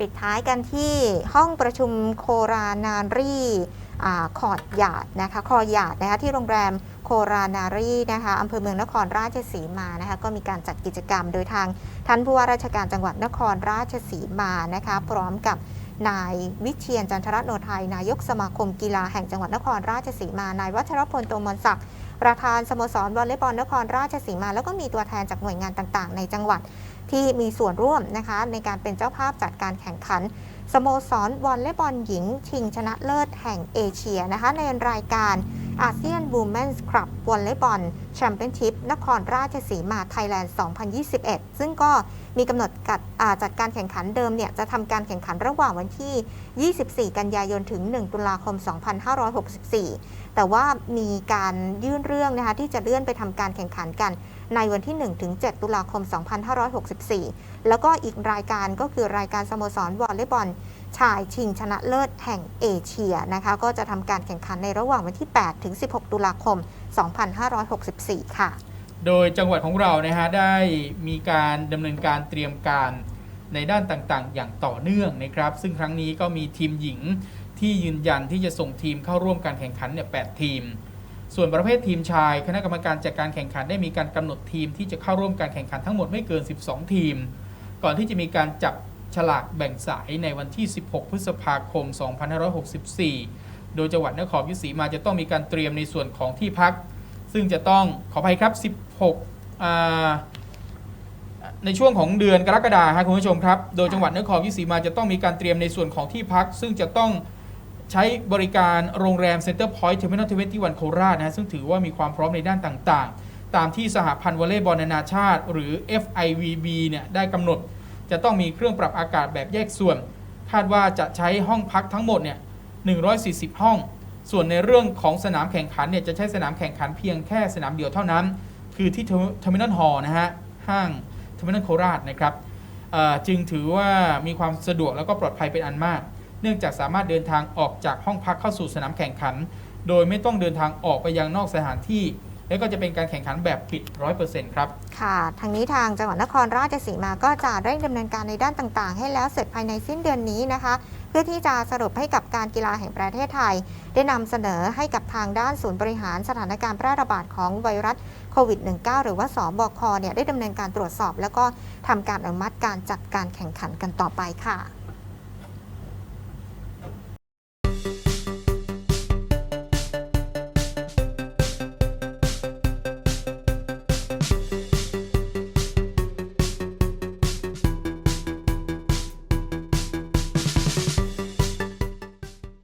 ปิดท้ายกันที่ห้องประชุมโครานารีอคอร์ดหยาดนะคะคอหยาดนะคะที่โรงแรมโครานารีนะคะอำเภอเมืองนครราชสีมานะคะก็มีการจัดกิจกรรมโดยทางท่านผู้ว่าราชการจังหวัดนครราชสีมานะคะพร้อมกับนายวิเชียนจันทรโนไทย นายกสมาคมกีฬาแห่งจังหวัดนครราชสีมา นายวัชรพลโตมนศักดิ์ประธานสโมสรวอลเลย์บอลนครราชสีมา แล้วก็มีตัวแทนจากหน่วยงานต่างๆ ในจังหวัด ที่มีส่วนร่วมนะคะในการเป็นเจ้าภาพจัดการแข่งขัน สโมสรวอลเลย์บอลหญิง ชิงชนะเลิศแห่งเอเชียนะคะในรายการอาเซียนบูม e n ส์คลับวอลเลย์บอลแชมเปี้ยนชิพนครราชสีมาไทยแลนด์ 2021 ซึ่งก็มีกำหนดกัดจัดการแข่งขันเดิมเนี่ยจะทำการแข่งขันระหว่างวันที่ 24 กันยายนถึง 1 ตุลาคม 2564 แต่ว่ามีการยื่นเรื่องนะคะที่จะเลื่อนไปทำการแข่งขันกัน ในวันที่ 1-7 ตุลาคม 2564 แล้วก็อีกรายการก็คือรายการสโมสรวอลเลย์บอลชายชิงชนะเลิศแห่งเอเชียนะคะก็จะทำการแข่งขันในระหว่างวันที่8-16 ตุลาคม 2564 ค่ะ โดยจังหวัดของเรานะฮะได้มีการดำเนินการเตรียมการในด้านต่างๆ อย่างต่อเนื่องนะครับ ซึ่งครั้งนี้ก็มีทีมหญิงที่ยืนยันที่จะส่งทีมเข้าร่วมการแข่งขันเนี่ยแทีม ส่วนประเภททีมชาย คณะกรรมการจัดการแข่งขันได้มีการกำหนดทีมที่จะเข้าร่วมการแข่งขันทั้งหมดไม่เกิน 12 ทีม ก่อนที่จะมีการจับฉลากแบ่งสายในวันที่ 16 พฤษภาคม 2564 โดยจังหวัดนครราชสีมาจะต้องมีการเตรียมในส่วนของที่พัก ซึ่งจะต้องขออภัยครับ 16 ในช่วงของเดือนกรกฎาคมครับคุณผู้ชมครับ โดยจังหวัดนครราชสีมาจะต้องมีการเตรียมในส่วนของที่พัก ซึ่งจะต้อง ใช้บริการโรงแรม Center Point Terminal 21โคราชนะฮะซึ่งถือว่ามีความพร้อมในด้านต่างๆ ตามที่สหพันธ์วอลเลย์บอลนานาชาติ หรือ FIVB เนี่ยได้กำหนด จะต้องมีเครื่องปรับอากาศแบบแยกส่วน คาดว่าจะใช้ห้องพักทั้งหมดเนี่ย140 ห้อง ส่วนในเรื่องของสนามแข่งขันเนี่ยจะใช้สนามแข่งขันเพียงแค่สนามเดียวเท่านั้น คือที่เทอร์มินอลฮอลนะฮะห้างเทอร์มินอลโคราชนะครับจึงถือว่ามีความสะดวกแล้วก็ปลอดภัยเป็นอันมาก เนื่องจากสามารถเดินทางออกจากห้องพักเข้าสู่สนามแข่งขัน โดยไม่ต้องเดินทางออกไปยังนอกสถานที่ แล้วก็จะเป็นการแข่งขันแบบปิด 100%ครับ ค่ะ ทางนี้ทางจังหวัดนครราชสีมาก็จะเร่งดำเนินการในด้านต่างๆ ให้แล้วเสร็จภายในสิ้นเดือนนี้นะคะ เพื่อที่จะสรุปให้กับการกีฬาแห่งประเทศไทย ได้นำเสนอให้กับทางด้านศูนย์บริหารสถานการณ์แพร่ระบาดของไวรัสโควิด -19 หรือว่าสบคเนี่ยได้ดำเนินการตรวจสอบ แล้วก็ทำการอนุมัติการจัดการแข่งขันกันต่อไปค่ะ